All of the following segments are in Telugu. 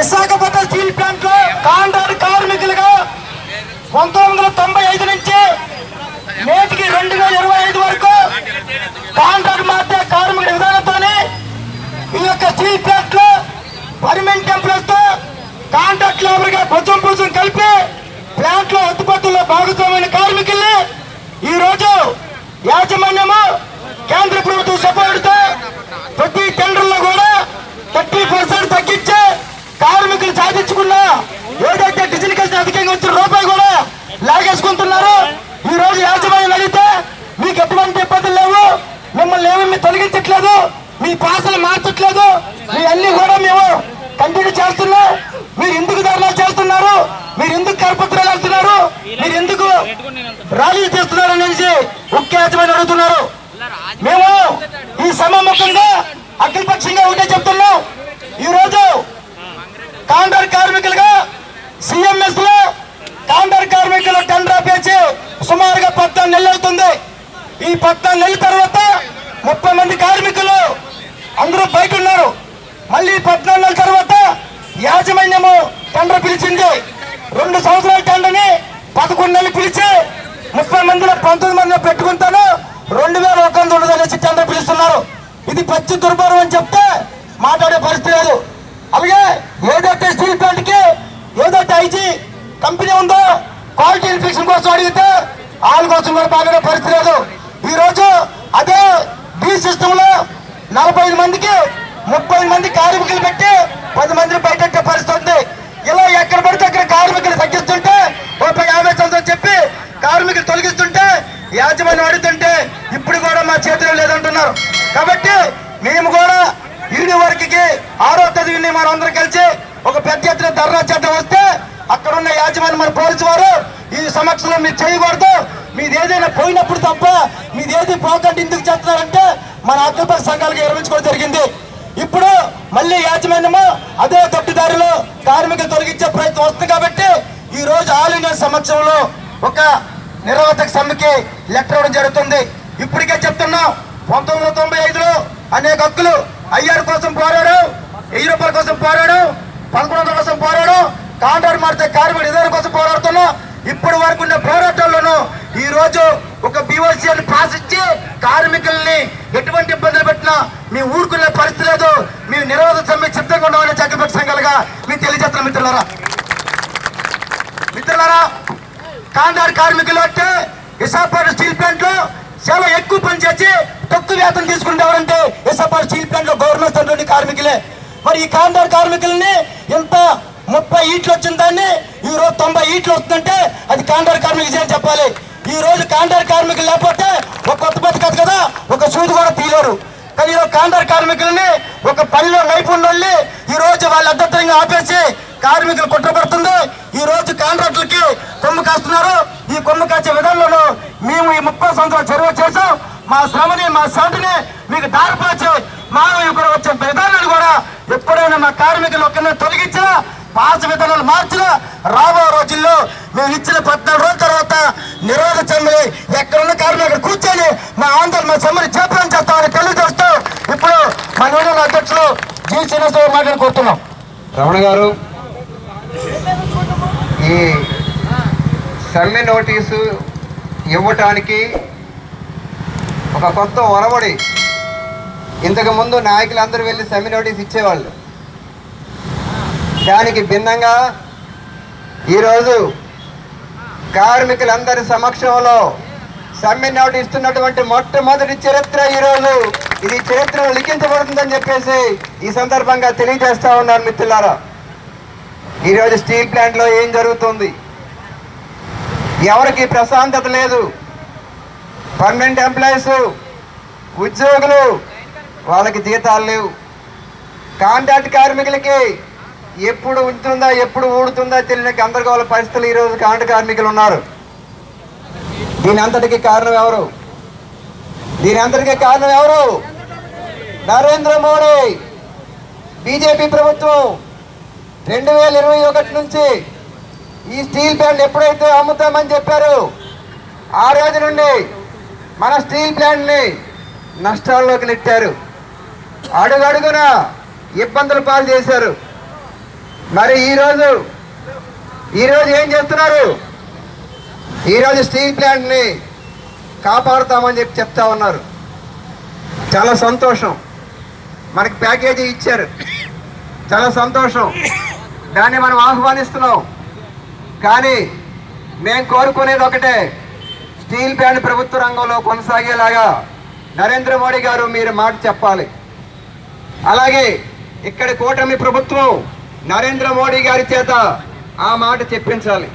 విశాఖపట్నం స్టీల్ ప్లాంట్లో కాంట్రాక్ట్ కార్మికులుగా పంతొమ్మిది వందల తొంభై ఐదు నుంచి నేటికి రెండు వేల ఇరవై ఐదు వరకు కాంట్రాక్ట్ మార్చే కార్మికుల విధానంతోనే ఈ యొక్క స్టీల్ ప్లాంట్లో పర్మనెంట్ ఎంప్లాయీస్తో కాంట్రాక్ట్ లేబర్గా భుజం భుజం కలిపి ప్లాంట్లో ఉత్పత్తుల్లో భాగస్వామైన కార్మికుల్ని ఈ రోజు యాజమాన్యము కేంద్ర ప్రభుత్వం సపోర్ట్తో ప్రతి టెండర్లో కూడా థర్టీ పర్సెంట్ తగ్గించే కార్మికులు సాధించుకున్న ఏదైతే డీజిల్ కలిసి అధికంగా వచ్చిన రూపాయి కూడా లాగేసుకుంటున్నారు ఈ రోజు యాజమాన్యం అడిగితే మీకు ఎటువంటి ఇబ్బందులు లేవు. మిమ్మల్ని ఏమీ తొలగించట్లేదు. మీ పాసలు మార్చట్లేదు. మీ అన్ని కూడా మేము కంటిన్యూ చేస్తున్నాం. మీరు ఎందుకు ధర్నాలు చేస్తున్నారు? మీరు ఎందుకు కరపత్రాలు వెళ్తున్నారు మీరు ఎందుకు ర్యాలీ చేస్తున్నారు అనేసి ముఖ్య యాజమాన్యం అడుగుతున్నారు. మేము ఈ సమాముఖంగా అఖిలపక్షంగా ఉంటే చెప్తున్నాం. ఈ రోజు కార్మికులుగా సిఎంఎస్లో కాంట్రాక్ట్ కార్మికులు టెండర్ పేచి సుమారుగా పద్నాలుగు నెలలు అవుతుంది. ఈ పద్నాలుగు నెలల తర్వాత ముప్పై మంది కార్మికులు అందరూ బయట ఉన్నారు. మళ్ళీ పద్నాలుగు నెలల తర్వాత యాజమాన్యము టెండర్ పిలిచింది. రెండు సంవత్సరాల టెండర్ని పదకొండు నెలలు పిలిచి ముప్పై మందిలో పంతొమ్మిది మందిలో పెట్టుకుంటాను. రెండు వేల ఒక వంద ఉండదు అనేసి టెండర్ పిలుస్తున్నారు. ఇది పచ్చి దుర్భారం అని చెప్తే మాట్లాడే పరిస్థితి లేదు. అలాగే ఏదైతే స్టీల్ ప్లాంట్కి ఏదైతే ఐజీ కంపెనీ ఉందో క్వాలిటీ ఇన్ఫెక్షన్ కోసం అడిగితే వాళ్ళ కోసం కూడా బాగానే పరిస్థితి లేదు. ఈరోజు అదే బీ సిస్టమ్లో నలభై ఐదు మందికి ముప్పై మంది కార్మికులు పెట్టి పది మందిని బయటెట్టే పరిస్థితి ఉంది. ఇలా ఎక్కడ పడితే అక్కడ కార్మికులు తగ్గిస్తుంటే ముప్పై యాభై సంవత్సరాలు చెప్పి కార్మికులు తొలగిస్తుంటే యాజమాన్యం అడుగుతుంటే ఇప్పుడు కూడా మా చేతిలో లేదంటున్నారు. కాబట్టి మేము కూడా ఈడి వరకు ఆరో తేదీని మనం అందరం కలిసి ఒక పెద్ద ఎత్తున ధర్నా చేద్దాం వస్తే అక్కడ ఉన్న యాజమాన్యం మన పోలీసు వారు ఈ సమక్షంలో మీరు చేయకూడదు. మీది ఏదైనా పోయినప్పుడు తప్ప మీది ఏది పోకండి ఎందుకు చేస్తున్నారంటే మన అఖిలపక్ష సంఘాలకు నిర్మించుకోవడం జరిగింది. ఇప్పుడు మళ్ళీ యాజమాన్యము అదే తప్పుదారిలో కార్మికులు తొలగించే ప్రయత్నం వస్తుంది కాబట్టి ఈ రోజు ఆల్ ఇండియా సమక్షంలో ఒక నిర్వాహక సమ్మెకి లెటర్ ఇవ్వడం జరుగుతుంది. ఇప్పటికే చెప్తున్నాం పంతొమ్మిది వందల తొంభై ఐదులో అనేక హక్కులు ఐఆర్ కోసం పోరాడు వెయ్యి రూపాయల కోసం పోరాడు పదకొండు వందల కోసం పోరాడు కాంట్రాక్ట్ మారితే కార్మికుడు ఇద్దరు కోసం పోరాడుతున్నాం. ఇప్పటి వరకు ఉన్న పోరాటాల్లోనూ ఈ రోజు ఒక బీఓసీ పాస్ ఇచ్చి కార్మికుల్ని ఎటువంటి ఇబ్బందులు పెట్టినా మీ ఊరుకునే పరిస్థితి లేదు. మీ నిరోధక సమ్మె సిద్ధంగా ఉండమని చక్కపక్ష సంఘాలుగా మీకు తెలియజేస్తున్నాం మిత్రులారా. మిత్రులారా కాంట్రాక్ట్ కార్మికులు అంటే విశాఖపట్నం స్టీల్ ప్లాంట్లో చాలా ఎక్కువ పని చేసి తక్కువ వేతనం తీసుకుంటే ఎస్ఎఫ్ఆర్ స్టీల్ ప్లాంట్లో గవర్నమెంట్ ఉన్నటువంటి కార్మికులే. మరి ఈ కాంట్రాక్ట్ కార్మికుల్ని ఎంత ముప్పై ఈట్లు వచ్చిన దాన్ని ఈ రోజు తొంభై ఈట్లు వస్తుందంటే అది కాంట్రాక్ట్ కార్మికులు చేయని చెప్పాలి. ఈ రోజు కాంట్రాక్ట్ కార్మికులు లేకపోతే ఒక కొత్త బతకదు కదా ఒక సూది కూడా తీయలేరు. కానీ ఈరోజు కాంట్రాక్ట్ కార్మికులని ఒక పనిలో నైపుణ్యుల్ని ఈ రోజు వాళ్ళ అద్దత్రంగా ఆపేసి కార్మికులు కుట్రపడుతుంది ఈ రోజు కాంట్రాక్టులకి కొమ్ము కాస్తున్నారు. ఈ కొమ్ము కాచే విధానంలో మేము ఈ ముప్పై సంవత్సరాలు చర్య చేసాం మా శ్రమని మా శాంతిని మీకు దారిపాచి మానవ ఇక్కడ వచ్చే విధానాలు కూడా ఎప్పుడైనా మా కార్మికులు ఒక్కరిని తొలగించినా పాత విధానాలు మార్చినా రాబో రోజుల్లో మేము ఇచ్చిన పద్నాలుగు రోజుల తర్వాత నిరోధ చెంది ఎక్కడున్న కార్మికులు కూర్చొని మా ఆందోళన మా సమ్మెని చేపలం చేస్తామని తెలియజేస్తూ ఇప్పుడు మా యూనియన్ అధ్యక్షులు జీ. శ్రీనివాసరావు మాట్లాడుకుంటున్నాం. రమణ గారు ఈ సమ్మె నోటీసు ఇవ్వటానికి ఒక కొత్త ఒరవడి. ఇంతకుముందు నాయకులందరూ వెళ్ళి సమ్మె నోటీస్ ఇచ్చేవాళ్ళు. దానికి భిన్నంగా ఈరోజు కార్మికులందరి సమక్షంలో సమ్మె నోటీస్ ఇస్తున్నటువంటి మొట్టమొదటి చరిత్ర ఈరోజు. ఇది చరిత్రలో లిఖించబడుతుందని చెప్పేసి ఈ సందర్భంగా తెలియజేస్తా ఉన్నాను మిత్రులారా. ఈరోజు స్టీల్ ప్లాంట్లో ఏం జరుగుతుంది? ఎవరికి ప్రశాంతత లేదు? పర్మనెంట్ ఎంప్లాయీస్ ఉద్యోగులు వాళ్ళకి జీతాలు లేవు. కాంట్రాక్ట్ కార్మికులకి ఎప్పుడు ఉంటుందా ఎప్పుడు ఊడుతుందా తెలియని గందరగోళ పరిస్థితులు ఈరోజు కాంట్రాక్ట్ కార్మికులు ఉన్నారు. దీని అంతటికి కారణం ఎవరు? దీని అంతటికి కారణం ఎవరు? నరేంద్ర మోడీ బీజేపీ ప్రభుత్వం. రెండు వేల ఇరవై ఒకటి నుంచి ఈ స్టీల్ ప్లాంట్ ఎప్పుడైతే అమ్ముతామని చెప్పారు ఆ రోజు నుండి మన స్టీల్ ప్లాంట్ని నష్టాల్లోకి నెట్టారు. అడుగడుగున ఇబ్బందులు పాలు చేశారు. మరి ఈరోజు ఈరోజు ఏం చేస్తున్నారు? ఈరోజు స్టీల్ ప్లాంట్ని కాపాడుతామని చెప్పి చెప్తా ఉన్నారు. చాలా సంతోషం. మనకి ప్యాకేజీ ఇచ్చారు. చాలా సంతోషం. దాన్ని మనం ఆహ్వానిస్తున్నాం. కానీ మేము కోరుకునేది ఒకటే స్టీల్ ప్లాంట్ ప్రభుత్వ రంగంలో కొనసాగేలాగా నరేంద్ర మోడీ గారు మీరు మాట చెప్పాలి. అలాగే ఇక్కడ కూటమి ప్రభుత్వం నరేంద్ర మోడీ గారి చేత ఆ మాట చెప్పించాలి.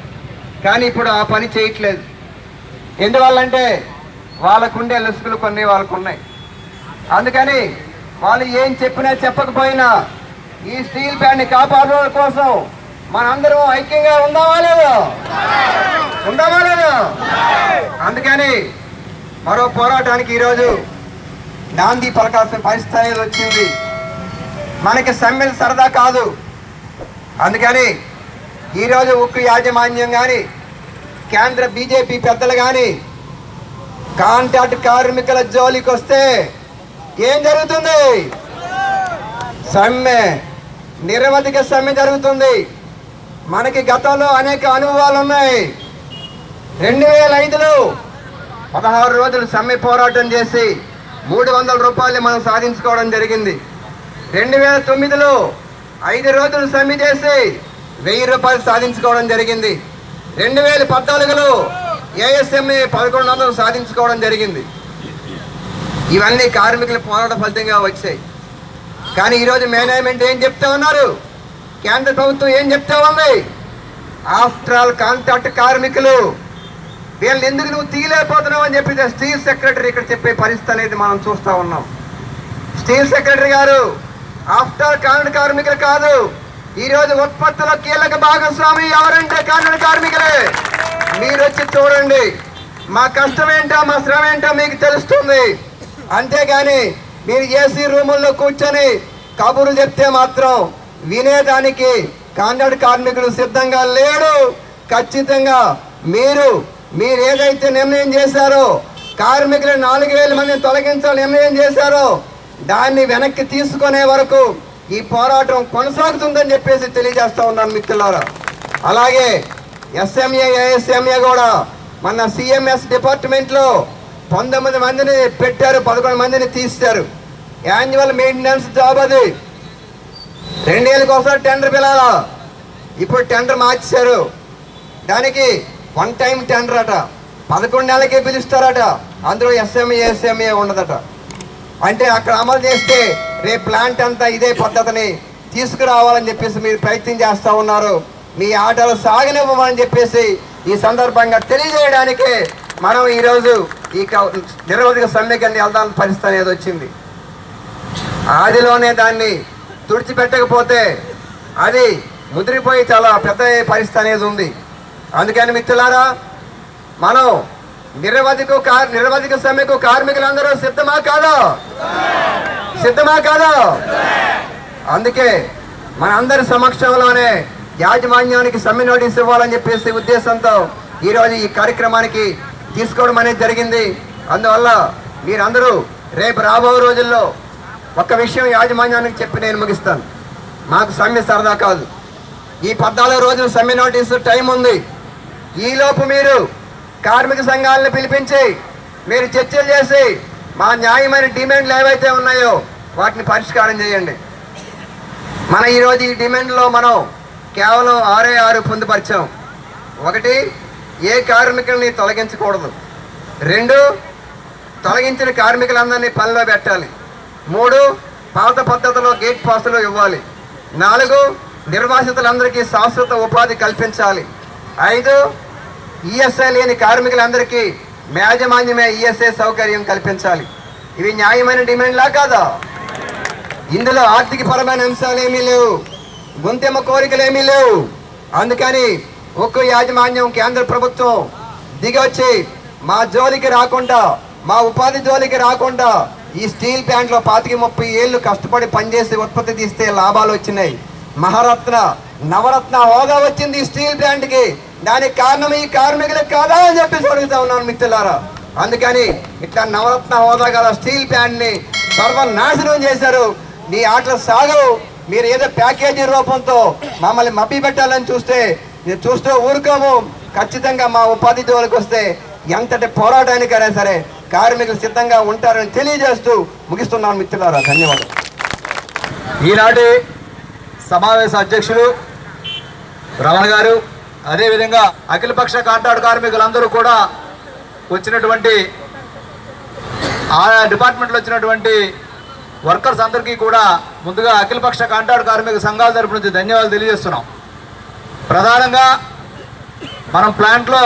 కానీ ఇప్పుడు ఆ పని చేయట్లేదు. ఎందువల్లంటే వాళ్ళకుండే లసుకులు కొన్ని వాళ్ళకున్నాయి. అందుకని వాళ్ళు ఏం చెప్పినా చెప్పకపోయినా ఈ స్టీల్ ప్లాంట్ని కాపాడడం కోసం మనందరం ఐక్యంగా ఉందామా లేదా? ఉందామా లేదా? అందుకని మరో పోరాటానికి ఈరోజు నాంది పలకాల్సిన పరిస్థితి వచ్చింది. మనకి సమ్మెలు సరదా కాదు. అందుకని ఈరోజు ఉక్కు యాజమాన్యం కానీ కేంద్ర బీజేపీ పెద్దలు కానీ కాంట్రాక్ట్ కార్మికుల జోలికి వస్తే ఏం జరుగుతుంది? సమ్మె నిరవధిక సమ్మె జరుగుతుంది. మనకి గతంలో అనేక అనుభవాలు ఉన్నాయి రెండు వేల ఐదులో పదహారు రోజులు సమ్మె పోరాటం చేసి మూడు వందల రూపాయలు మనం సాధించుకోవడం జరిగింది. రెండు వేల తొమ్మిదిలో ఐదు రోజులు సమ్మె చేసి వెయ్యి రూపాయలు సాధించుకోవడం జరిగింది. రెండు వేల పద్నాలుగులో ఏఎస్ఎంఏ పదకొండు వందలు సాధించుకోవడం జరిగింది. ఇవన్నీ కార్మికుల పోరాట ఫలితంగా వచ్చాయి. కానీ ఈరోజు మేనేజ్మెంట్ ఏం చెప్తా ఉన్నారు? కేంద్ర ప్రభుత్వం ఏం చెప్తా ఉంది? ఆఫ్టర్ ఆల్ కాంట్రాక్ట్ కార్మికులు వీళ్ళని ఎందుకు నువ్వు తీయలేకపోతున్నావు అని చెప్పి స్టీల్ సెక్రటరీ ఇక్కడ చెప్పే పరిస్థితి అనేది మనం చూస్తా ఉన్నాం. స్టీల్ సెక్రటరీ గారు ఆఫ్టర్ ఆల్ కాంట్రాక్ట్ కార్మికులు కాదు ఈరోజు ఉత్పత్తుల కీలక భాగస్వామి ఎవరంటే కాంట్రాక్ట్ కార్మికులే? మీరు వచ్చి చూడండి. మా కష్టం ఏంటో మా శ్రమ ఏంటో మీకు తెలుస్తుంది. అంతేగాని మీరు ఏసీ రూముల్లో కూర్చొని కబుర్లు చెప్తే మాత్రం వినేదానికి కాంట్రాక్ట్ కార్మికులు సిద్ధంగా లేడు. ఖచ్చితంగా మీరు మీరు ఏదైతే నిర్ణయం చేశారో కార్మికులు నాలుగు వేల మందిని తొలగించాలని నిర్ణయం చేశారో దాన్ని వెనక్కి తీసుకునే వరకు ఈ పోరాటం కొనసాగుతుందని చెప్పేసి తెలియజేస్తూ ఉన్నాను మిత్రులారా. అలాగే ఎస్ఎంఏ ఏఎస్ఎంఏ కూడా మన సిఎంఎస్ డిపార్ట్మెంట్లో పంతొమ్మిది మందిని పెట్టారు పదకొండు మందిని తీస్తారు యాన్యువల్ మెయింటెనెన్స్ జాబ్ అది. రెండేళ్ళకి ఒకసారి టెండర్ పిలాలా ఇప్పుడు టెండర్ మార్చేశారు. దానికి వన్ టైం టెండర్ అట. పదకొండు నెలలకే పిలుస్తారట. అందులో ఎస్ఎంఏ ఎస్ఎంఏ ఉండదట. అంటే అక్కడ అమలు చేస్తే రేపు ప్లాంట్ అంతా ఇదే పద్ధతిని తీసుకురావాలని చెప్పేసి మీరు ప్రయత్నం చేస్తూ ఉన్నారు. మీ ఆటలు సాగనివ్వమని చెప్పేసి ఈ సందర్భంగా తెలియజేయడానికి మనం ఈరోజు ఈ నిరవధిక సమ్మెకి వెళ్దాం పరిస్థితి అనేది వచ్చింది. ఆదిలోనే దాన్ని తుడిచిపెట్టకపోతే అది ముదిరిపోయి చాలా పెద్ద పరిస్థితి అనేది ఉంది. అందుకని మిత్రులారా మనం నిరవధిక కార్ నిరవధిక సమ్మెకు కార్మికులందరూ సిద్ధమా కాదా? సిద్ధమా కాదా? అందుకే మన అందరి సమక్షంలోనే యాజమాన్యానికి సమ్మె నోటీస్ ఇవ్వాలని చెప్పేసి ఉద్దేశంతో ఈరోజు ఈ కార్యక్రమానికి తీసుకోవడం అనేది జరిగింది. అందువల్ల మీరందరూ రేపు రాబో రోజుల్లో ఒక్క విషయం యాజమాన్యానికి చెప్పి నేను ముగిస్తాను. మాకు సమ్మె సరదా కాదు. ఈ పద్నాలుగు రోజులు సమ్మె నోటీసు టైం ఉంది. ఈలోపు మీరు కార్మిక సంఘాలను పిలిపించి మీరు చర్చలు చేసి మా న్యాయమైన డిమాండ్లు ఏవైతే ఉన్నాయో వాటిని పరిష్కారం చేయండి. మన ఈరోజు ఈ డిమాండ్లో మనం కేవలం ఆరే ఆరు పొందుపరిచాం. ఒకటి ఏ కార్మికుల్ని తొలగించకూడదు. రెండు తొలగించిన కార్మికులందరినీ పనిలో పెట్టాలి. మూడు పాత పద్ధతిలో గేట్ పాసులు ఇవ్వాలి. నాలుగు నిర్వాసితులందరికీ శాశ్వత ఉపాధి కల్పించాలి. ఐదు ఈఎస్ఐ లేని కార్మికులందరికీ యాజమాన్యమే ఈఎస్ఐ సౌకర్యం కల్పించాలి. ఇవి న్యాయమైన డిమాండ్లా కాదా? ఇందులో ఆర్థిక పరమైన అంశాలు ఏమీ లేవు. గుంతెమ్మ కోరికలు ఏమీ లేవు. అందుకని ఉక్కు యాజమాన్యం కేంద్ర ప్రభుత్వం దిగొచ్చి మా జోలికి రాకుండా మా ఉపాధి జోలికి రాకుండా ఈ స్టీల్ ప్లాంట్లో పాతికి ముప్పై ఏళ్ళు కష్టపడి పనిచేసి ఉత్పత్తి తీస్తే లాభాలు వచ్చినాయి. మహారత్న నవరత్న హోదా వచ్చింది ఈ స్టీల్ ప్లాంట్కి దానికి కారణం ఈ కార్మికులకు కాదా అని చెప్పేసి అడుగుతా ఉన్నాను మిత్రులారా. అందుకని ఇట్లా నవరత్న హోదా గల స్టీల్ ప్లాంట్ని సర్వనాశనం చేశారు. నీ ఆటలు సాగవు. మీరు ఏదో ప్యాకేజీ రూపంతో మమ్మల్ని మబ్బి పెట్టాలని చూస్తే ఇది చూస్తూ ఊరుకోము. ఖచ్చితంగా మా ఉపాధి జోలికి వస్తే ఎంతటి పోరాటానికైనా సరే కార్మికులు సిద్ధంగా ఉంటారని తెలియజేస్తూ ముగిస్తున్నాను మిత్రులారా. ధన్యవాదాలు. ఈనాటి సమావేశ అధ్యక్షులు రమణ గారు అదేవిధంగా అఖిలపక్ష కాంట్రాక్ట్ కార్మికులందరూ కూడా వచ్చినటువంటి ఆయా డిపార్ట్మెంట్లో వచ్చినటువంటి వర్కర్స్ అందరికీ కూడా ముందుగా అఖిలపక్ష కాంట్రాక్ట్ కార్మిక సంఘాల తరపు నుంచి ధన్యవాదాలు తెలియజేస్తున్నాం. ప్రధానంగా మనం ప్లాంట్లో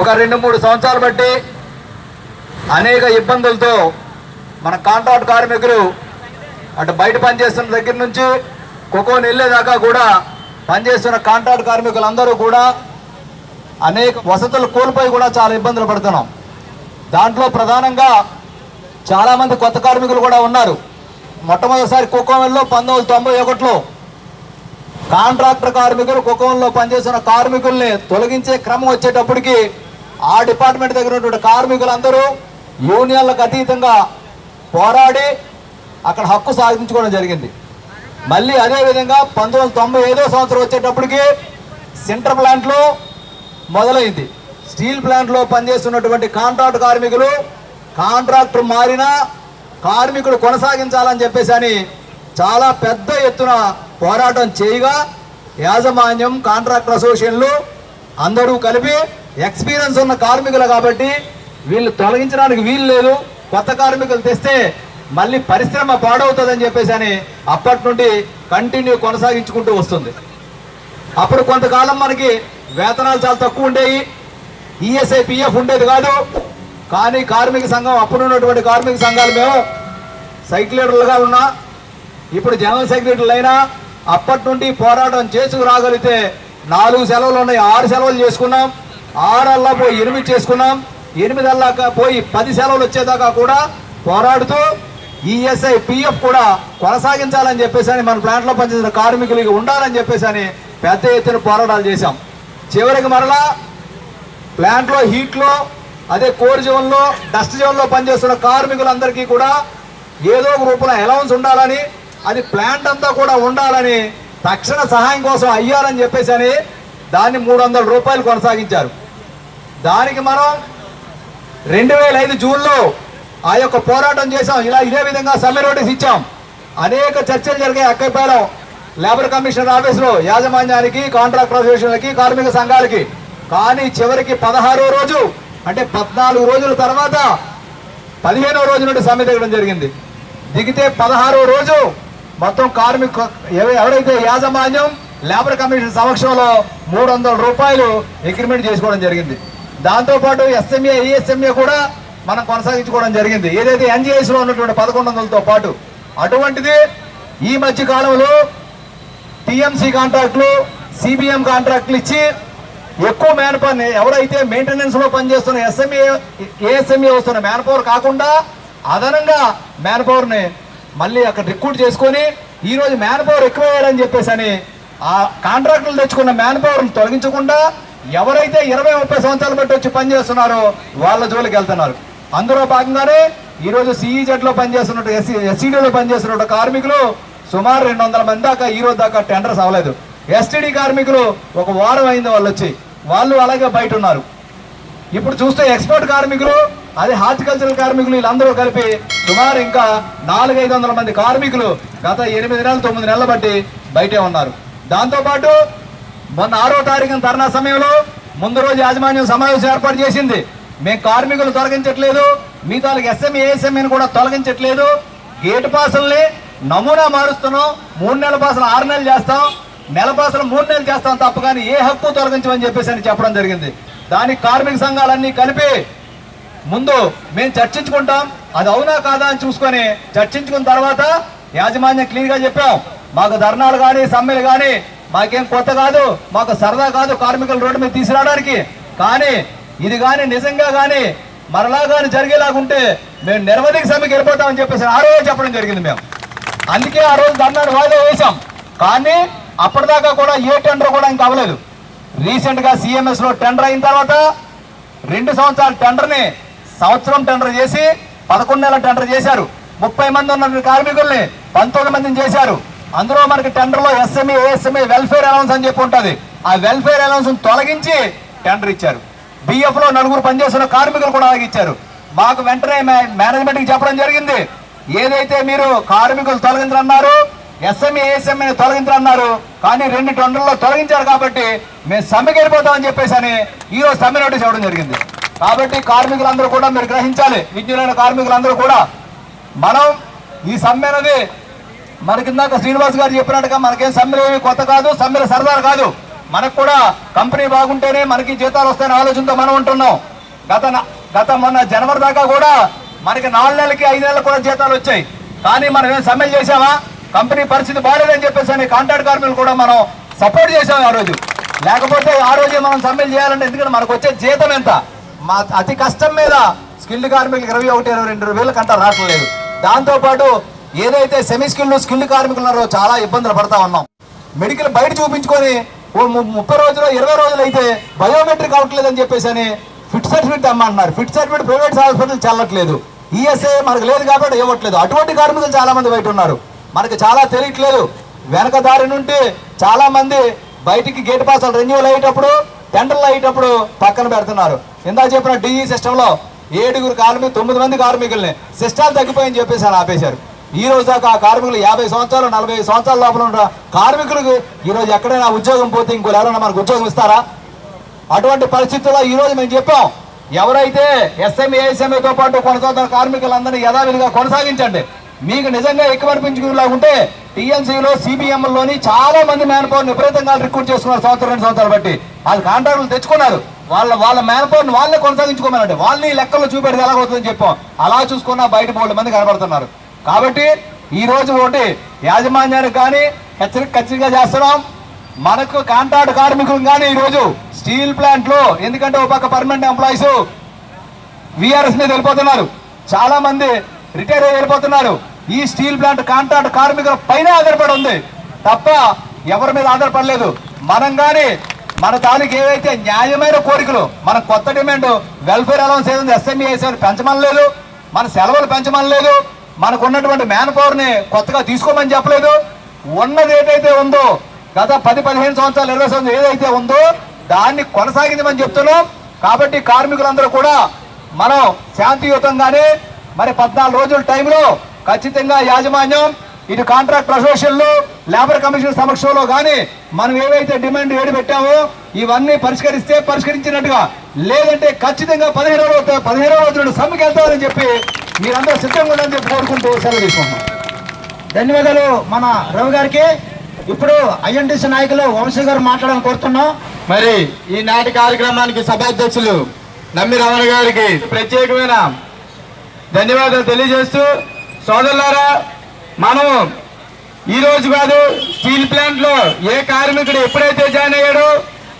ఒక రెండు మూడు సంవత్సరాలు బట్టి అనేక ఇబ్బందులతో మన కాంట్రాక్ట్ కార్మికులు అటు బయట పనిచేస్తున్న దగ్గర నుంచి కొకోని వెళ్ళేదాకా కూడా పనిచేస్తున్న కాంట్రాక్ట్ కార్మికులందరూ కూడా అనేక వసతులు కోల్పోయి కూడా చాలా ఇబ్బందులు పడుతున్నాం. దాంట్లో ప్రధానంగా చాలామంది కొత్త కార్మికులు కూడా ఉన్నారు. మొట్టమొదటిసారి కుక్కవెల్లో పంతొమ్మిది వందల తొంభై ఒకటిలో కాంట్రాక్టర్ కార్మికులు కుకంలో పనిచేస్తున్న కార్మికుల్ని తొలగించే క్రమం వచ్చేటప్పటికి ఆ డిపార్ట్మెంట్ దగ్గర ఉన్నటువంటి కార్మికులందరూ యూనియన్లకు అతీతంగా పోరాడి అక్కడ హక్కు సాధించుకోవడం జరిగింది. మళ్ళీ అదే విధంగా పంతొమ్మిది వందల తొంభై ఐదో సంవత్సరం వచ్చేటప్పటికి సెంటర్ ప్లాంట్లో మొదలైంది. స్టీల్ ప్లాంట్లో పనిచేస్తున్నటువంటి కాంట్రాక్ట్ కార్మికులు కాంట్రాక్టర్ మారినా కార్మికుడు కొనసాగించాలని చెప్పేసి అని చాలా పెద్ద ఎత్తున పోరాటం చేయగా యాజమాన్యం కాంట్రాక్టర్ అసోసియేషన్లు అందరూ కలిపి ఎక్స్పీరియన్స్ ఉన్న కార్మికులు కాబట్టి వీళ్ళు తొలగించడానికి వీలు లేదు. కొత్త కార్మికులు తెస్తే మళ్ళీ పరిశ్రమ పాడవుతుందని చెప్పేసి అని అప్పటి నుండి కంటిన్యూ కొనసాగించుకుంటూ వస్తుంది. అప్పుడు కొంతకాలం మనకి వేతనాలు చాలా తక్కువ ఉండేవి. ఈఎస్ఐ పిఎఫ్ ఉండేది కాదు. కానీ కార్మిక సంఘం అప్పుడు ఉన్నటువంటి కార్మిక సంఘాలు మేము సైక్లేటర్లుగా ఉన్నా ఇప్పుడు జనరల్ సెక్రటరీలు అయినా అప్పటి నుండి పోరాటం చేసుకు రాగలిగితే నాలుగు సెలవులు ఉన్నాయి. ఆరు సెలవులు చేసుకున్నాం ఆరల్లా పోయి ఎనిమిది చేసుకున్నాం ఎనిమిది అల్లాక పోయి పది సెలవులు వచ్చేదాకా కూడా పోరాడుతూ ఈఎస్ఐ పిఎఫ్ కూడా కొనసాగించాలని చెప్పేసి అని మన ప్లాంట్లో పనిచేసిన కార్మికులకి ఉండాలని చెప్పేసి అని పెద్ద ఎత్తున పోరాటాలు చేశాం. చివరికి మరలా ప్లాంట్లో హీట్లో అదే కోర్ జోన్లో డస్ట్ జోన్లో పనిచేస్తున్న కార్మికులందరికీ కూడా ఏదో ఒక రూపంలో అలౌన్స్ ఉండాలని అది ప్లాంట్ అంతా కూడా ఉండాలని తక్షణ సహాయం కోసం అయ్యారని చెప్పేసి అని దాన్ని మూడు వందల రూపాయలు కొనసాగించారు. దానికి మనం రెండు వేల ఐదు జూన్లో ఆ యొక్క పోరాటం చేశాం. ఇలా ఇదే విధంగా సమ్మె నోటీస్ ఇచ్చాం. అనేక చర్చలు జరిగాయి అక్కైపాలెం లేబర్ కమిషనర్ ఆఫీసులో యాజమాన్యానికి కాంట్రాక్ట్ అసోసియేషన్లకి కార్మిక సంఘాలకి. కానీ చివరికి పదహారో రోజు అంటే పద్నాలుగు రోజుల తర్వాత పదిహేనో రోజు నుండి సమ్మె దిగడం జరిగింది. దిగితే పదహారో రోజు మొత్తం కార్మిక ఎవరైతే యాజమాన్యం లేబర్ కమిషన్ సమక్షంలో మూడు వందల రూపాయలు అగ్రిమెంట్ చేసుకోవడం జరిగింది. దాంతోపాటు ఎస్ఎంఏ ఈఎస్ఎంఏ కూడా మనం కొనసాగించుకోవడం జరిగింది. ఏదైతే ఎన్జిఎస్లో ఉన్నటువంటి పదకొండు వందలతో పాటు అటువంటిది ఈ మధ్య కాలంలో టీఎంసీ కాంట్రాక్టులు సిబిఎం కాంట్రాక్టులు ఇచ్చి ఎక్కువ మ్యాన్ పవర్ ఎవరైతే మెయింటెనెన్స్లో పనిచేస్తున్న ఎస్ఎంఏ ఏఎస్ఎంఏ వస్తున్న మ్యాన్ పవర్ కాకుండా అదనంగా మ్యాన్ పవర్ని మళ్ళీ అక్కడ రిక్రూట్ చేసుకొని ఈరోజు మ్యాన్ పవర్ ఎక్కువయ్యారని చెప్పేసి అని ఆ కాంట్రాక్టులు తెచ్చుకున్న మ్యాన్ పవర్ను తొలగించకుండా ఎవరైతే ఇరవై ముప్పై సంవత్సరాలు బట్టి వచ్చి పనిచేస్తున్నారో వాళ్ళ జోలికి వెళ్తున్నారు. అందులో భాగంగానే ఈరోజు సిఈజెడ్లో పనిచేస్తున్నట్టు ఎస్సీ ఎస్సీడీలో పనిచేస్తున్న కార్మికులు సుమారు రెండు వందల మంది దాకా ఈరోజు దాకా టెండర్స్ అవ్వలేదు. ఎస్టీడీ కార్మికులు ఒక వారం అయింది వాళ్ళు వచ్చి వాళ్ళు అలాగే బయట ఉన్నారు. ఇప్పుడు చూస్తే ఎక్స్పోర్ట్ కార్మికులు అదే హార్టికల్చరల్ కార్మికులు వీళ్ళందరూ కలిపి సుమారు ఇంకా నాలుగైదు వందల మంది కార్మికులు గత ఎనిమిది నెలలు తొమ్మిది నెలలు బట్టి బయటే ఉన్నారు. దాంతోపాటు మొన్న ఆరో తారీఖున ధర్నా సమయంలో ముందు రోజు యాజమాన్యం సమావేశం ఏర్పాటు చేసింది. మేము కార్మికులు తొలగించట్లేదు మిగతా వాళ్ళకి ఎస్ఎంఏ ఏఎస్ఎంఏని కూడా తొలగించట్లేదు. గేటు పాసుల్ని నమూనా మారుస్తున్నాం మూడు నెలల పాసులు ఆరు నెలలు చేస్తాం నెల పాసులు మూడు నెలలు చేస్తాం తప్ప కానీ ఏ హక్కు తొలగించమని చెప్పేసి అని చెప్పడం జరిగింది. దానికి కార్మిక సంఘాలన్నీ కలిపి ముందు మేము చర్చించుకుంటాం. అది అవునా కాదా అని చూసుకొని చర్చించుకున్న తర్వాత యాజమాన్యం క్లియర్గా చెప్పాం. మాకు ధర్నాలు కానీ సమ్మెలు కానీ మాకేం కొత్త కాదు. మాకు సరదా కాదు కార్మికుల రోడ్డు మీద తీసుకురావడానికి. కానీ ఇది కానీ నిజంగా కానీ మరలా కానీ జరిగేలాగుంటే మేము నిరవధిక సమ్మెకి వెళ్ళిపోతామని చెప్పేసి ఆ రోజు చెప్పడం జరిగింది మేము అందుకే ఆ రోజు ధర్నాను వాయిదా వేశాం. కానీ అప్పటిదాకా కూడా ఏ టెండర్ కూడా ఇంకా అవ్వలేదు. రీసెంట్గా సిఎంఎస్లో టెండర్ అయిన తర్వాత రెండు సంవత్సరాల టెండర్ని సంవత్సరం టెండర్ చేసి పదకొండు నెలల టెండర్ చేశారు. ముప్పై మంది ఉన్న కార్మికుల్ని పంతొమ్మిది మందిని చేశారు. అందులో మనకి టెండర్లో ఎస్ఎంఈ ఏఎస్ఎంఈ వెల్ఫేర్ అలౌన్స్ అని చెప్పి ఉంటుంది. ఆ వెల్ఫేర్ అలౌన్స్ తొలగించి టెండర్ ఇచ్చారు. బిఎఫ్లో నలుగురు పనిచేస్తున్న కార్మికులు కూడా అలాగే ఇచ్చారు. మాకు వెంటనే మేనేజ్మెంట్కి చెప్పడం జరిగింది. ఏదైతే మీరు కార్మికులు తొలగించరన్నారు ఎస్ఎంఈ ఏఎస్ఎంఈని తొలగించారన్నారు కానీ రెండు టెండర్లో తొలగించారు కాబట్టి మేము సమ్మెకి వెళ్ళిపోతామని చెప్పేసి అని ఈరోజు సమ్మె నోటీస్ ఇవ్వడం జరిగింది. కాబట్టి కార్మికులందరూ కూడా మీరు గ్రహించాలి. విద్యులైన కార్మికులందరూ కూడా. మనం ఈ సమ్మె అనేది మనకి ఇందాక శ్రీనివాస్ గారు చెప్పినట్టుగా మనకేం సమ్మెలు ఏమి కొత్త కాదు సమ్మెలు సరదాలు కాదు. మనకు కూడా కంపెనీ బాగుంటేనే మనకి జీతాలు వస్తాయనే ఆలోచనతో మనం ఉంటున్నాం. గత గత మొన్న జనవరి దాకా కూడా మనకి నాలుగు నెలలకి ఐదు నెలలకు కూడా జీతాలు వచ్చాయి. కానీ మనం ఏం సమ్మెలు చేసామా కంపెనీ పరిస్థితి బాగాలేదని చెప్పేసి అని కాంట్రాక్ట్ కార్మికులు కూడా మనం సపోర్ట్ చేసాం ఆ రోజు. లేకపోతే ఆ రోజే మనం సమ్మెలు చేయాలంటే ఎందుకంటే మనకు వచ్చే జీతం ఎంత? మా అతి కష్టం మీద స్కిల్డ్ కార్మికులకు ఇరవై ఒకటి ఇరవై రెండు వేల కంట రావట్లేదు. దాంతోపాటు ఏదైతే సెమీ స్కిల్డ్ స్కిల్డ్ కార్మికులు ఉన్నారో చాలా ఇబ్బందులు పడతా ఉన్నాం. మెడికల్ బయట చూపించుకొని ఓ ము- ముప్పై రోజులు ఇరవై రోజులు అయితే బయోమెట్రిక్ అవ్వట్లేదని చెప్పేసి అని ఫిట్ సర్టిఫికేట్ అమ్మంటున్నారు ఫిట్ సర్టిఫికేట్ ప్రైవేట్ హాస్పిటల్ చల్లట్లేదు. ఈఎస్ఐ మనకు లేదు కాబట్టి ఇవ్వట్లేదు. అటువంటి కార్మికులు చాలా మంది బయట ఉన్నారు. మనకి చాలా తెలియట్లేదు. వెనక దారి నుండి చాలా మంది బయటికి గేట్ పాసాలు రెన్యూవల్ అయ్యేటప్పుడు టెండర్లు అయ్యేటప్పుడు పక్కన పెడుతున్నారు. ఇందా చెప్పిన డిఈ సిస్టంలో ఏడుగురు కార్మికులు తొమ్మిది మంది కార్మికుల్ని సిస్టాలు తగ్గిపోయని చెప్పేసి అని ఆపేశారు. ఈ రోజు దాకా ఆ కార్మికులు యాభై సంవత్సరాలు నలభై సంవత్సరాల లోపల ఉన్న కార్మికులకు ఈరోజు ఎక్కడైనా ఉద్యోగం పోతే ఇంకో ఎవరైనా మనకు ఉద్యోగం ఇస్తారా? అటువంటి పరిస్థితుల్లో ఈరోజు మేము చెప్పాం ఎవరైతే ఎస్ఎంఏ ఏఎస్ఎంఏతో పాటు కొనసాగుతున్న కార్మికులందరినీ యథావిధిగా కొనసాగించండి. మీకు నిజంగా ఎక్కువ అనిపించుకునేలా ఉంటే టీఎంసీలో సిబిఎంలోని చాలా మంది మ్యాన్ పవర్ విపరీతంగా రిక్రూట్ చేసుకున్నారు సంవత్సరం రెండు సంవత్సరాలు బట్టి. వాళ్ళు కాంట్రాక్టులు తెచ్చుకున్నారు. వాళ్ళ వాళ్ళ మ్యాన్ పవర్ని వాళ్ళే కొనసాగించుకోమనండి. వాళ్ళని లెక్కల్లో చూపెడితే ఎలాగవుతుందని చెప్పాం. అలా చూసుకున్న బయట మూడు మంది కనబడుతున్నారు. కాబట్టి ఈ రోజు ఒకటి యాజమాన్యానికి కానీ హెచ్చరిక ఖచ్చితంగా చేస్తున్నాం. మనకు కాంట్రాక్ట్ కార్మికులు కానీ ఈరోజు స్టీల్ ప్లాంట్లో ఎందుకంటే ఒక పక్క పర్మనెంట్ ఎంప్లాయీస్ విఆర్ఎస్ మీద వెళ్ళిపోతున్నారు. చాలామంది రిటైర్ అయ్యి వెళ్ళిపోతున్నారు. ఈ స్టీల్ ప్లాంట్ కాంట్రాక్ట్ కార్మికుల పైన ఆధారపడి ఉంది. తప్ప ఎవరి మీద ఆధారపడలేదు. మనం కానీ మన తాలూకు ఏవైతే న్యాయమైన కోరికలు మన కొత్త డిమాండ్ వెల్ఫేర్ అలౌన్స్ ఏదైంది ఎస్ఎంఈ పెంచమని లేదు మన సెలవులు పెంచమని లేదు మనకు ఉన్నటువంటి మ్యాన్ పవర్ని కొత్తగా తీసుకోమని చెప్పలేదు. ఉన్నది ఏదైతే ఉందో గత పది పదిహేను సంవత్సరాలు ఇరవై సంవత్సరాలు ఏదైతే ఉందో దాన్ని కొనసాగించమని చెప్తున్నాం. కాబట్టి కార్మికులందరూ కూడా మనం శాంతియుతంగానే మరి పద్నాలుగు రోజుల టైంలో ఖచ్చితంగా యాజమాన్యం ఇటు కాంట్రాక్ట్ అసోసియేషన్లు లేబర్ కమిషన్ సమక్షంలో కానీ మనం ఏవైతే డిమాండ్ ఏడు పెట్టామో ఇవన్నీ పరిష్కరిస్తే పరిష్కరించినట్టుగా లేదంటే ఖచ్చితంగా పదిహేను పదిహేడవ రోజులు సమ్మెకి వెళ్తామని చెప్పి మీరందరూ సిద్ధంగా ఉండాలని చెప్పి కోరుకుంటూ సెలవు తీసుకుంటున్నాం. ధన్యవాదాలు మన రవి గారికి. ఇప్పుడు ఐఎన్టీసీ నాయకులు వంశీ గారు మాట్లాడాలని కోరుతున్నాం. మరి ఈనాటి కార్యక్రమానికి సభాధ్యక్షులు నమ్మి రమణ గారికి ప్రత్యేకమైన ధన్యవాదాలు తెలియజేస్తూ సోదరులారా మనం ఈ రోజు కాదు స్టీల్ ప్లాంట్లో ఏ కార్మికుడు ఎప్పుడైతే జాయిన్ అయ్యాడో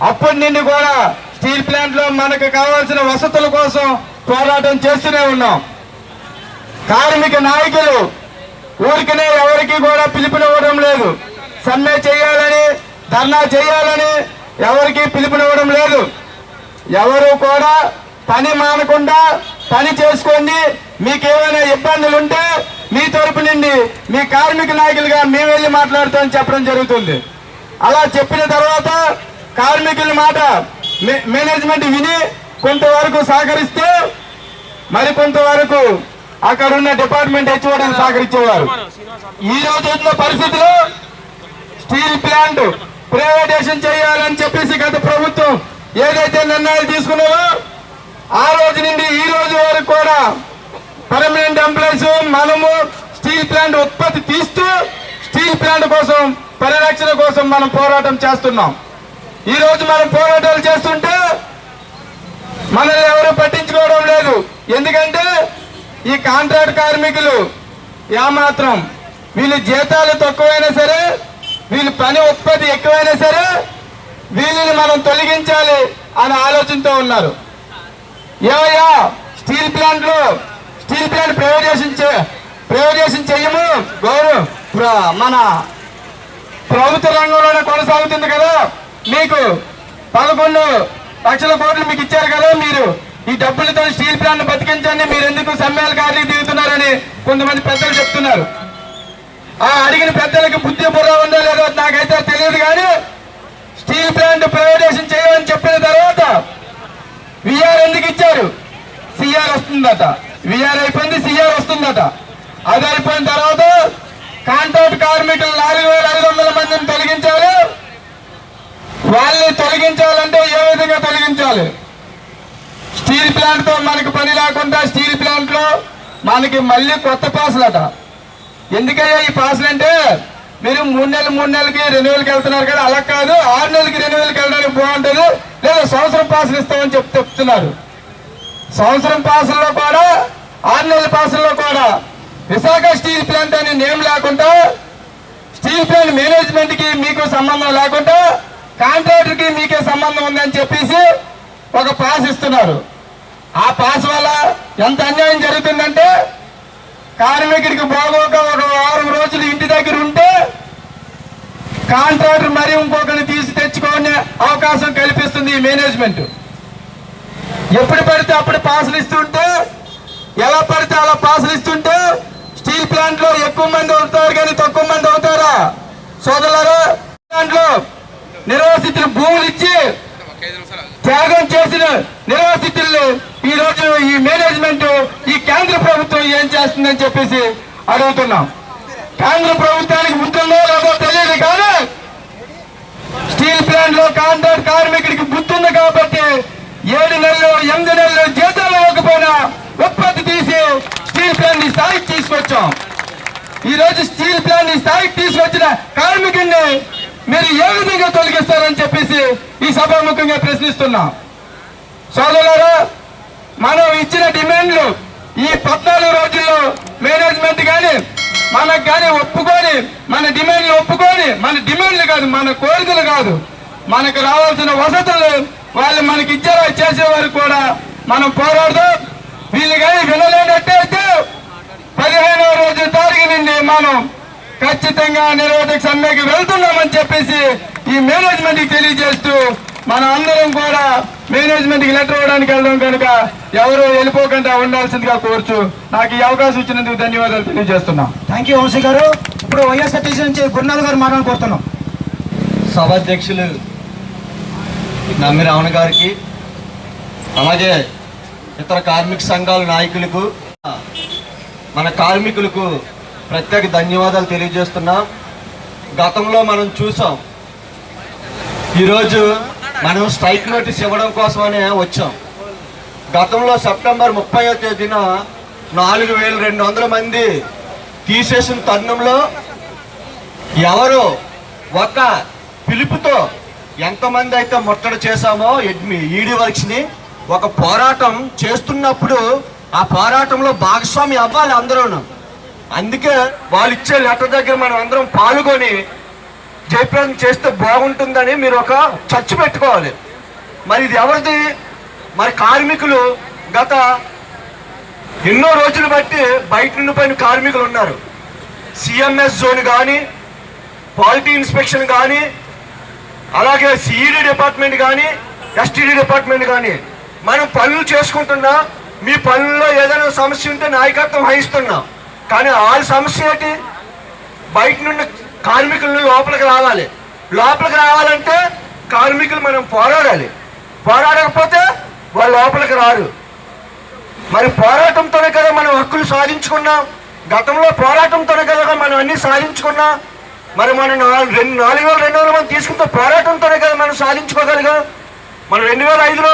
అప్పటి నుండి కూడా స్టీల్ ప్లాంట్లో మనకు కావాల్సిన వసతుల కోసం పోరాటం చేస్తూనే ఉన్నాం. కార్మిక నాయకులు ఊరికనే ఎవరికి కూడా పిలుపునివ్వడం లేదు. సమ్మె చేయాలని ధర్నా చేయాలని ఎవరికి పిలుపునివ్వడం లేదు. ఎవరు కూడా పని మానకుండా పని చేసుకోండి. మీకేమైనా ఇబ్బందులు ఉంటే మీ తరపు నుండి మీ కార్మిక నాయకులుగా మేము వెళ్ళి మాట్లాడుతామని చెప్పడం జరుగుతుంది. అలా చెప్పిన తర్వాత కార్మికుల మాట మే- మేనేజ్మెంట్ విని కొంతవరకు సహకరిస్తూ మరి కొంతవరకు అక్కడ ఉన్న డిపార్ట్మెంట్ హెచ్ఓడిని సహకరించేవారు. ఈ రోజు ఉన్న పరిస్థితిలో స్టీల్ ప్లాంట్ ప్రైవేటేషన్ చేయాలని చెప్పేసి గత ప్రభుత్వం ఏదైతే నిర్ణయాలు తీసుకున్నారో ఆ రోజు నుండి ఈ రోజు వరకు కూడా పర్మనెంట్ ఎంప్లాయీస్ మనము స్టీల్ ప్లాంట్ ఉత్పత్తి తీస్తూ స్టీల్ ప్లాంట్ కోసం పరిరక్షణ కోసం మనం పోరాటం చేస్తున్నాం. ఈ రోజు మనం పోరాటాలు చేస్తుంటే మనల్ని ఎవరు పట్టించుకోవడం లేదు. ఎందుకంటే ఈ కాంట్రాక్ట్ కార్మికులు ఏమాత్రం వీళ్ళు జీతాలు తక్కువైనా సరే వీళ్ళు పని ఉత్పత్తి ఎక్కువైనా సరే వీళ్ళని మనం తొలగించాలి అనే ఆలోచనతో ఉన్నారు. ఏమయ్యా స్టీల్ ప్లాంట్లు స్టీల్ ప్లాంట్ ప్రైవేటేషన్ ప్రైవేటేషన్ చెయ్యము గౌరవ మన ప్రభుత్వ రంగంలోనే కొనసాగుతుంది కదా. మీకు పదకొండు లక్షల కోట్లు మీకు ఇచ్చారు కదా. మీరు ఈ డబ్బులతో స్టీల్ ప్లాంట్ బతికించండి. మీరు ఎందుకు సమ్మెల కార్యకి దిగుతున్నారని కొంతమంది పెద్దలు చెప్తున్నారు. ఆ అడిగిన పెద్దలకు బుద్ధి బుర్ర ఉందో లేదో నాకైతే తెలియదు కానీ స్టీల్ ప్లాంట్ ప్రైవేటేషన్ చేయమని చెప్పిన తర్వాత విఆర్ ఎందుకు ఇచ్చారు? సిఆర్ వస్తుందట. విఆర్ అయిపోయింది సిఆర్ వస్తుందట. అది అయిపోయిన తర్వాత కాంట్రాక్ట్ కార్మికులు నాలుగు వేల ఐదు వందల మందిని తొలగించాలి. వాళ్ళని తొలగించాలంటే ఏ విధంగా తొలగించాలి? స్టీల్ ప్లాంట్తో మనకి పని లేకుండా స్టీల్ ప్లాంట్లో మనకి మళ్ళీ కొత్త పాసులట ఎందుకయ్యా ఈ పాసులు అంటే మీరు మూడు నెలలు మూడు నెలలకి రెన్యువల్కి వెళ్తున్నారు కదా అలా కాదు. ఆరు నెలలకి రెన్యువల్కి వెళ్ళడానికి బాగుంటుంది. లేదా సంవత్సరం పాసులు ఇస్తామని చెప్ చెప్తున్నారు. సంవత్సరం పాసుల్లో కూడా ఆరు నెలల పాసుల్లో కూడా విశాఖ స్టీల్ ప్లాంట్ అనే నేమ్ లేకుండా స్టీల్ ప్లాంట్ మేనేజ్మెంట్కి మీకు సంబంధం లేకుండా కాంట్రాక్టర్కి మీకే సంబంధం ఉందని చెప్పేసి ఒక పాస్ ఇస్తున్నారు. ఆ పాస్ వల్ల ఎంత అన్యాయం జరుగుతుందంటే కార్మికుడికి బాగోక ఒక వారం రోజులు ఇంటి దగ్గర ఉంటే కాంట్రాక్టర్ మరి ఇంకొకరిని తీసి తెచ్చుకునే అవకాశం కల్పిస్తుంది ఈ మేనేజ్మెంట్ ఎప్పుడు పడితే అప్పుడు పాసులు ఇస్తుంటే ఎలా పడితే అలా పాసులు ఇస్తుంటే స్టీల్ ప్లాంట్లో ఎక్కువ మంది అవుతారు కానీ తక్కువ మంది అవుతారా? సోదరులారా ప్లాంట్లో నిర్వాసితులు భూములు ఇచ్చి త్యాగం చేసిన నిరాశితుల్ని ఈ రోజు ఈ మేనేజ్మెంట్ ఈ కేంద్ర ప్రభుత్వం ఏం చేస్తుందని చెప్పేసి అడుగుతున్నాం. కేంద్ర ప్రభుత్వానికి ఉంటుందో లేదో తెలియదు కానీ స్టీల్ ప్లాంట్లో కాంట్రాక్ట్ కార్మికుడికి గుర్తుంది కాబట్టి ఏడు నెలలు ఎనిమిది నెలలు జీతాలు ఇవ్వకపోయినా ఉత్పత్తి తీసి స్టీల్ ప్లాంట్ ఈ స్థాయికి తీసుకొచ్చాం. ఈ రోజు స్టీల్ ప్లాంట్ ఈ స్థాయికి తీసుకొచ్చిన కార్మికుడిని మీరు ఏ విధంగా తొలగిస్తారని చెప్పేసి ఈ సభాముఖంగా ప్రశ్నిస్తున్నాం. సోదరులారా మనం ఇచ్చిన డిమాండ్లు ఈ పద్నాలుగు రోజుల్లో మేనేజ్మెంట్ కానీ మనకు కానీ ఒప్పుకొని మన డిమాండ్లు ఒప్పుకొని మన డిమాండ్లు కాదు మన కోరికలు కాదు. మనకు రావాల్సిన వసతులు వాళ్ళు మనకి ఇచ్చేలా చేసే వరకు కూడా మనం పోరాడదాం. వీళ్ళు కానీ వినలేనట్టయితే పదిహేనవ రోజు తారీఖు నుండి మనం ఖచ్చితంగా నిరోధక సమ్మెకి వెళ్తున్నామని చెప్పేసి ఈ మేనేజ్మెంట్కి తెలియజేస్తూ మనం అందరం కూడా మేనేజ్మెంట్కి లెటర్ ఇవ్వడానికి వెళ్దాం కనుక ఎవరు వెళ్ళిపోకుండా ఉండాల్సిందిగా కోరుచు. నాకు ఈ అవకాశం ఇచ్చినందుకు ధన్యవాదాలు తెలియజేస్తున్నాం. థ్యాంక్ యూ వంశీ గారు. ఇప్పుడు వైఎస్ఆర్టీసీ నుంచి గురునాథ్ గారు మాట్లాడి కోరుతున్నాం. సభాధ్యక్షులు నమ్మి రావణ గారికి అలాగే ఇతర కార్మిక సంఘాల నాయకులకు మన కార్మికులకు ప్రత్యేక ధన్యవాదాలు తెలియజేస్తున్నాం. గతంలో మనం చూసాం ఈరోజు మనం స్ట్రైక్ నోటీస్ ఇవ్వడం కోసమనే వచ్చాం. గతంలో సెప్టెంబర్ ముప్పైవ తేదీన నాలుగు వేల రెండు వందల మంది తీసేసిన తరుణంలో ఎవరు ఒక పిలుపుతో ఎంతమంది అయితే ముట్టడి చేశామో ఎడ్మి ఈడీ వర్క్స్ని ఒక పోరాటం చేస్తున్నప్పుడు ఆ పోరాటంలో భాగస్వామి అవ్వాలి అందరూను. అందుకే వాళ్ళు ఇచ్చే లెటర్ దగ్గర మనం అందరం పాల్గొని జయప్రదం చేస్తే బాగుంటుందని మీరు ఒక చర్చ పెట్టుకోవాలి. మరి ఇది ఎవరిది? మరి కార్మికులు గత ఎన్నో రోజులు బట్టి బయట నుండిపోయిన కార్మికులు ఉన్నారు. సిఎంఎస్ జోన్ కానీ క్వాలిటీ ఇన్స్పెక్షన్ కానీ అలాగే సిఈడి డిపార్ట్మెంట్ కానీ ఎస్టీడీ డిపార్ట్మెంట్ కానీ మనం పనులు చేసుకుంటున్నా మీ పనుల్లో ఏదైనా సమస్య ఉంటే నాయకత్వం వహిస్తున్నాం. కానీ వాళ్ళ సమస్య ఏంటి? బయట నుండి కార్మికులను లోపలికి రావాలి. లోపలికి రావాలంటే కార్మికులు మనం పోరాడాలి. పోరాడకపోతే వాళ్ళు లోపలికి రారు. మరి పోరాటంతోనే కదా మనం హక్కులు సాధించుకున్నాం. గతంలో పోరాటంతోనే కదా మనం అన్నీ సాధించుకున్నాం. మరి మనం నాలుగు రెండు నాలుగు వేల రెండు వేల మంది తీసుకుంటే పోరాటంతోనే కదా మనం సాధించుకోగలిగాం. మనం రెండు వేల ఐదులో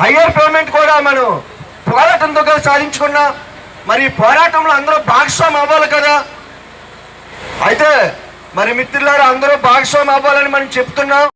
హయ్యర్ పేమెంట్ కూడా మనం పోరాటంతో దగ్గర సాధించుకున్నాం మరి ఈ పోరాటంలో అందరూ భాగస్వామి అవ్వాలి కదా? అయితే మరి మిత్రులారా అందరూ భాగస్వామి అవ్వాలని మనం చెప్తున్నాం.